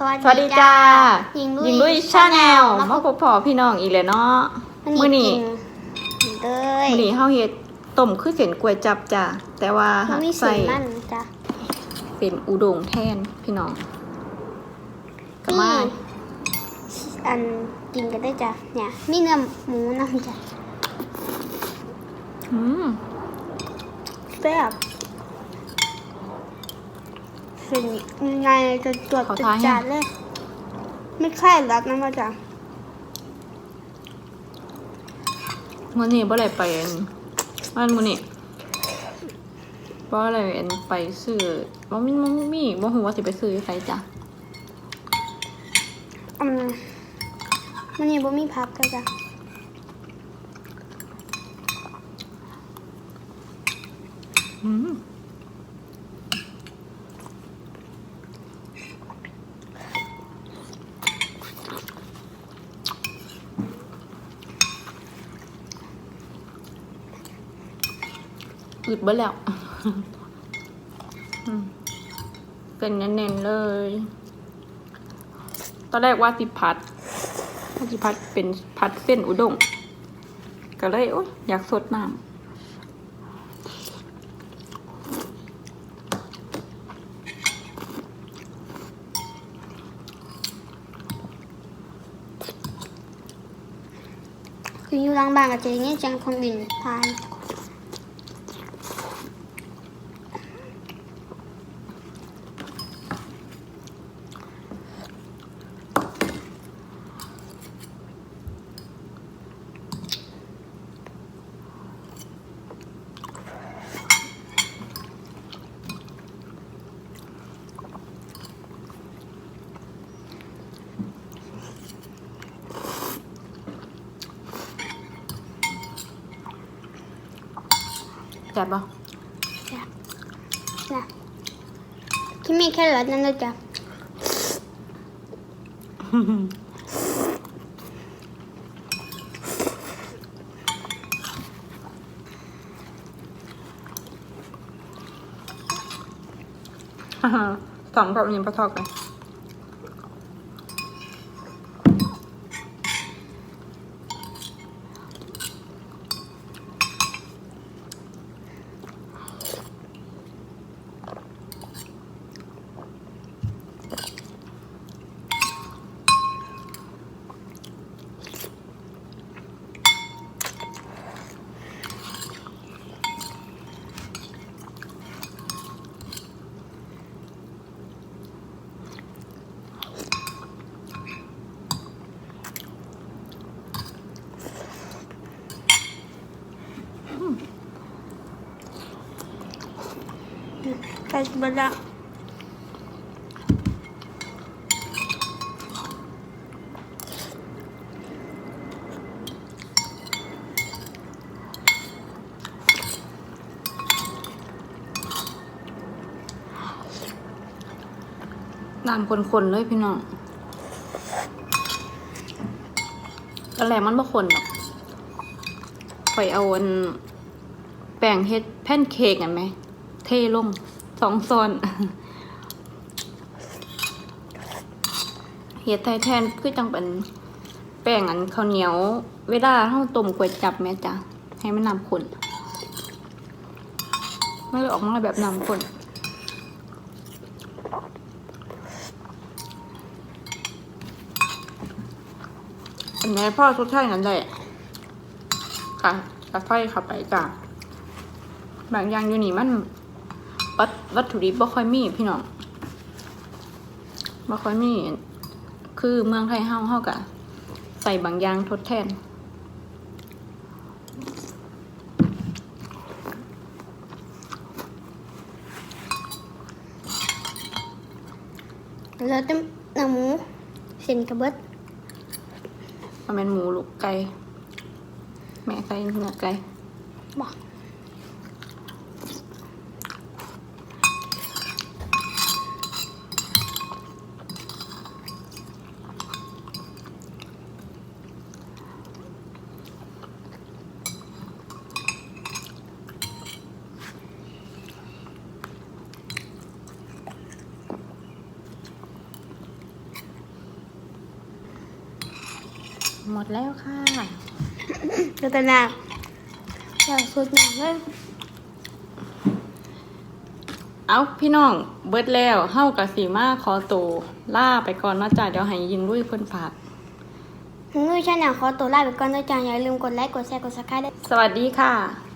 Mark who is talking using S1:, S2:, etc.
S1: สวัส
S2: สวัสดีจ้า
S1: ยิง
S2: ยิงลุยชาแนลมาพบพอพี่น้องอีกแล้วเนาะ
S1: มื้
S2: มื้
S1: อ
S2: อ
S1: นี้
S2: นี้
S1: กินเลย
S2: มื้อนี้เฮาเฮ็ดต้มคือเส้นกล้วยจับจ้ะแต่ว่า
S1: มันมี
S2: ใส่
S1: สีมันจ้ะ
S2: เป็นอุด้งแทนพี่น้องก็มา
S1: นี่อันกินกันได้จ้ะเนี่ยมีเนื้อหมูน้ำจ้ะ
S2: อืม
S1: แซ่บ เป็นยังไงจะจวดจะจัดเลย ไม่ค่ายรักนะมาจ้ะ
S2: มื้อนี้บ่ได้ไปอันมันมื้อนี้บ่ได้อันไปซื้อบ่มีบ่มีบ่ฮู้ว่าสิไปซื้ออยู่ไสจ้ะ
S1: อืมมันนี่บ่มีพักเลยจ้ะ
S2: อืม อึดเบิดแล้วอืมเป็นเน้นๆเลย ตอนแรกว่าสิพัดว่าสิพัดเป็นพัดเส้นอุด้งก็เลยโอ๊ยอยากสดน้ำ
S1: คืออยู่หลังบ้านก็จะอย่างนี้จังคนอื่นทาน
S2: แซ่บปะ
S1: จ้ะนะที่มีแค่รสนั่นเลยจ้ะ
S2: สองกับยิงปลาทอกกัน
S1: ใส่บะละ
S2: น้ำคนๆเลยพี่น้องตอนแรกมันบ่คนหรอกไปเอาอันแป้งเฮ็ดแผ่นเค้กอะไหม เทลง สองซอนเฮ็ดไทยแทนคือจังเป็นแป้งอันข้าวเหนียว เวลาเฮาต้มก๋วยจับแม่จ้ะให้มันน้ำขนไม่เลยออกมาแบบน้ำขนอันนี้พ่อทุกท่านนั้นแหละค่ะกระไฟเข้าไปจ้ะบางอย่างอยู่นี่มัน วัตวัตถุดิบบ่ค่อยมีพี่น้องบ่ค่อยมี คือเมืองไทยเฮาเฮากะใส่บางอย่างทดแทน
S1: แล้วเต็มเนื้อหมูเส้นกระเบิด
S2: มันเป็นหมูลูกไก่ แม่ใส่เนื้อไก่
S1: บอก
S2: หมดแล้วค่ะ
S1: เดี๋ยวแต่หนาอยากสุดหนึ่งเลย
S2: เอาพี่น้องเบิดแล้วเฮากับสีมาขอตัวล่าไปก่อนเนาะจ้ะเดี๋ยวให้ยิงลุยเพิ่นฝาก
S1: หนูชาแนลขอตัวลาไปก่อนด้วยจ้าอย่าลืมกดไลค์กดแชร์กดซับสไครต์ด้วย
S2: สวัสดีค่ะ